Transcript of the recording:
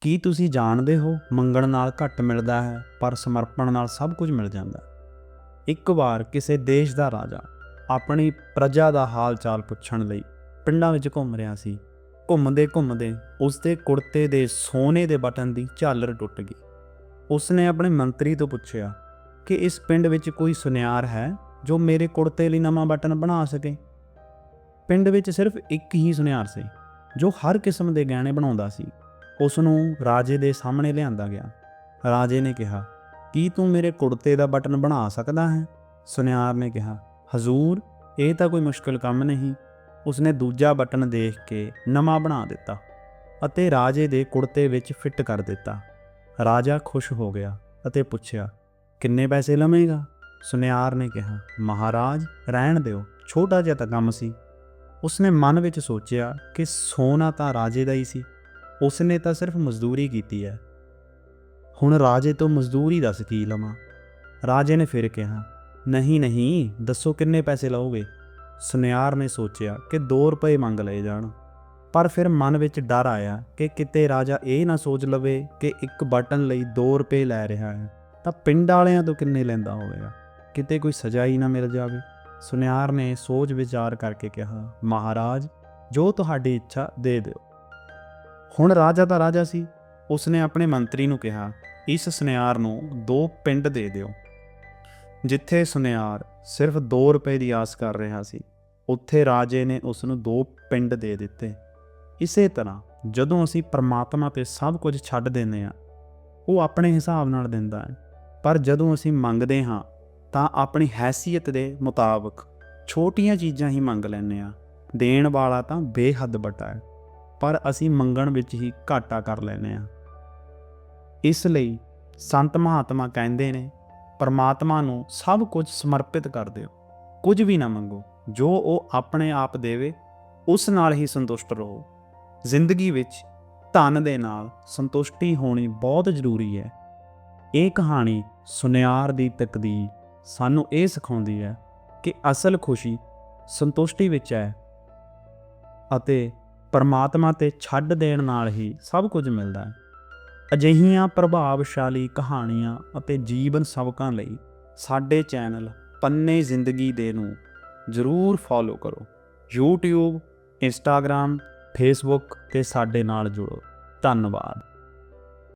ਕੀ ਤੁਸੀਂ ਜਾਣਦੇ ਹੋ ਮੰਗਣ ਨਾਲ ਘੱਟ ਮਿਲਦਾ ਹੈ, ਪਰ ਸਮਰਪਣ ਨਾਲ ਸਭ ਕੁਝ ਮਿਲ ਜਾਂਦਾ ਹੈ? ਇੱਕ ਵਾਰ ਕਿਸੇ ਦੇਸ਼ ਦਾ ਰਾਜਾ ਆਪਣੀ ਪ੍ਰਜਾ ਦਾ ਹਾਲ ਚਾਲ ਪੁੱਛਣ ਲਈ ਪਿੰਡਾਂ ਵਿੱਚ ਘੁੰਮ ਰਿਹਾ ਸੀ। ਘੁੰਮਦੇ ਘੁੰਮਦੇ ਉਸ ਦੇ ਕੁੜਤੇ ਦੇ ਸੋਨੇ ਦੇ ਬਟਨ ਦੀ ਝਾਲਰ ਟੁੱਟ ਗਈ। ਉਸ ਨੇ ਆਪਣੇ ਮੰਤਰੀ ਤੋਂ ਪੁੱਛਿਆ ਕਿ ਇਸ ਪਿੰਡ ਵਿੱਚ ਕੋਈ ਸੁਨਿਆਰ ਹੈ ਜੋ ਮੇਰੇ ਕੁੜਤੇ ਲਈ ਨਵਾਂ ਬਟਨ ਬਣਾ ਸਕੇ? ਪਿੰਡ ਵਿੱਚ ਸਿਰਫ ਇੱਕ ਹੀ ਸੁਨਿਆਰ ਸੀ ਜੋ ਹਰ ਕਿਸਮ ਦੇ ਗਹਿਣੇ ਬਣਾਉਂਦਾ ਸੀ। ਉਸ ਨੂੰ ਰਾਜੇ ਦੇ ਸਾਹਮਣੇ ਲਿਆਂਦਾ ਗਿਆ। ਰਾਜੇ ਨੇ ਕਿਹਾ, ਕੀ ਤੂੰ ਮੇਰੇ ਕੁੜਤੇ ਦਾ ਬਟਨ ਬਣਾ ਸਕਦਾ ਹੈ? ਸੁਨਿਆਰ ਨੇ ਕਿਹਾ, ਹਜ਼ੂਰ, ਇਹ ਤਾਂ ਕੋਈ ਮੁਸ਼ਕਲ ਕੰਮ ਨਹੀਂ। ਉਸਨੇ ਦੂਜਾ ਬਟਨ ਦੇਖ ਕੇ ਨਵਾਂ ਬਣਾ ਦਿੱਤਾ ਅਤੇ ਰਾਜੇ ਦੇ ਕੁੜਤੇ ਵਿੱਚ ਫਿੱਟ ਕਰ ਦਿੱਤਾ। ਰਾਜਾ ਖੁਸ਼ ਹੋ ਗਿਆ ਅਤੇ ਪੁੱਛਿਆ, ਕਿੰਨੇ ਪੈਸੇ ਲਵੇਂਗਾ? ਸੁਨਿਆਰ ਨੇ ਕਿਹਾ, ਮਹਾਰਾਜ, ਰਹਿਣ ਦਿਓ, ਛੋਟਾ ਜਿਹਾ ਤਾਂ ਕੰਮ ਸੀ। ਉਸਨੇ ਮਨ ਵਿੱਚ ਸੋਚਿਆ ਕਿ ਸੋਨਾ ਤਾਂ ਰਾਜੇ ਦਾ ਹੀ ਸੀ। ਉਸਨੇ ਤਾਂ ਸਿਰਫ ਮਜ਼ਦੂਰੀ ਕੀਤੀ ਹੈ। ਹੁਣ ਰਾਜੇ ਤੋਂ ਮਜ਼ਦੂਰੀ ਦੱਸ ਕੀ ਲਵਾਂ? ਰਾਜੇ ਨੇ ਫਿਰ ਕਿਹਾ, ਨਹੀਂ ਨਹੀਂ, ਦੱਸੋ ਕਿੰਨੇ ਪੈਸੇ ਲਓਗੇ? ਸੁਨਿਆਰ ਨੇ ਸੋਚਿਆ ਕਿ 2 ਰੁਪਏ ਮੰਗ ਲਏ ਜਾਣ, ਪਰ ਫਿਰ ਮਨ ਵਿੱਚ ਡਰ ਆਇਆ ਕਿ ਕਿਤੇ ਰਾਜਾ ਇਹ ਨਾ ਸੋਚ ਲਵੇ ਕਿ ਇੱਕ ਬਟਨ ਲਈ 2 ਰੁਪਏ ਲੈ ਰਿਹਾ ਹੈ, ਤਾਂ ਪਿੰਡ ਵਾਲਿਆਂ ਤੋਂ ਕਿੰਨੇ ਲੈਂਦਾ ਹੋਵੇਗਾ? ਕਿਤੇ ਕੋਈ ਸਜ਼ਾ ਹੀ ਨਾ ਮਿਲ ਜਾਵੇ। ਸੁਨਿਆਰ ਨੇ ਸੋਚ ਵਿਚਾਰ ਕਰਕੇ ਕਿਹਾ, ਮਹਾਰਾਜ, ਜੋ ਤੁਹਾਡੀ ਇੱਛਾ ਦੇ ਦਿਓ। ਹੁਣ ਰਾਜਾ ਦਾ ਰਾਜਾ ਸੀ। ਉਸਨੇ ਆਪਣੇ ਮੰਤਰੀ ਨੂੰ ਕਿਹਾ, ਇਸ ਸੁਨਿਆਰ ਨੂੰ ਦੋ ਪਿੰਡ ਦੇ ਦਿਓ। ਜਿੱਥੇ ਸੁਨਿਆਰ ਸਿਰਫ 2 ਰੁਪਏ ਦੀ ਆਸ ਕਰ ਰਿਹਾ ਸੀ, ਉੱਥੇ ਰਾਜੇ ਨੇ ਉਸ ਨੂੰ ਦੋ ਪਿੰਡ ਦੇ ਦਿੱਤੇ। ਇਸੇ ਤਰ੍ਹਾਂ ਜਦੋਂ ਅਸੀਂ ਪਰਮਾਤਮਾ ਤੇ ਸਭ ਕੁਝ ਛੱਡ ਦਿੰਦੇ ਹਾਂ, ਉਹ ਆਪਣੇ ਹਿਸਾਬ ਨਾਲ ਦਿੰਦਾ ਹੈ। ਪਰ ਜਦੋਂ ਅਸੀਂ ਮੰਗਦੇ ਹਾਂ, ਤਾਂ ਆਪਣੀ ਹੈਸੀਅਤ ਦੇ ਮੁਤਾਬਕ ਛੋਟੀਆਂ ਚੀਜ਼ਾਂ ਹੀ ਮੰਗ ਲੈਂਦੇ ਹਾਂ। ਦੇਣ ਵਾਲਾ ਤਾਂ ਬੇਹੱਦ ਵੱਡਾ ਹੈ। ਪਰ ਅਸੀਂ ਮੰਗਣ ਵਿੱਚ ਹੀ ਘਾਟਾ ਕਰ ਲੈਂਦੇ ਹਾਂ। ਇਸ ਲਈ ਸੰਤ ਮਹਾਤਮਾ ਕਹਿੰਦੇ ਨੇ, ਪਰਮਾਤਮਾ ਨੂੰ ਸਭ ਕੁਝ ਸਮਰਪਿਤ ਕਰ ਦਿਓ, ਕੁਝ ਵੀ ਨਾ ਮੰਗੋ, ਜੋ ਉਹ ਆਪਣੇ ਆਪ ਦੇਵੇ, ਉਸ ਨਾਲ ਹੀ ਸੰਤੁਸ਼ਟ ਰਹੋ। ਜ਼ਿੰਦਗੀ ਵਿੱਚ ਧਨ ਦੇ ਨਾਲ ਸੰਤੁਸ਼ਟੀ ਹੋਣੀ ਬਹੁਤ ਜ਼ਰੂਰੀ ਹੈ। ਇਹ ਕਹਾਣੀ ਸੁਨਿਆਰ ਦੀ ਤਕਦੀਰ ਸਾਨੂੰ ਇਹ ਸਿਖਾਉਂਦੀ ਹੈ ਕਿ ਅਸਲ ਖੁਸ਼ੀ ਸੰਤੁਸ਼ਟੀ ਵਿੱਚ ਹੈ ਅਤੇ ਪਰਮਾਤਮਾ ਤੇ ਛੱਡ ਦੇਣ ਨਾਲ ਹੀ ਸਭ ਕੁਝ ਮਿਲਦਾ ਹੈ। ਅਜਿਹੀਆਂ ਪ੍ਰਭਾਵਸ਼ਾਲੀ ਕਹਾਣੀਆਂ ਅਤੇ ਜੀਵਨ ਸਬਕਾਂ ਲਈ ਸਾਡੇ ਚੈਨਲ ਪੰਨੇ ਜ਼ਿੰਦਗੀ ਦੇ ਨੂੰ ਜ਼ਰੂਰ ਫੋਲੋ ਕਰੋ। YouTube, Instagram, Facebook ਤੇ ਸਾਡੇ ਨਾਲ ਜੁੜੋ। ਧੰਨਵਾਦ।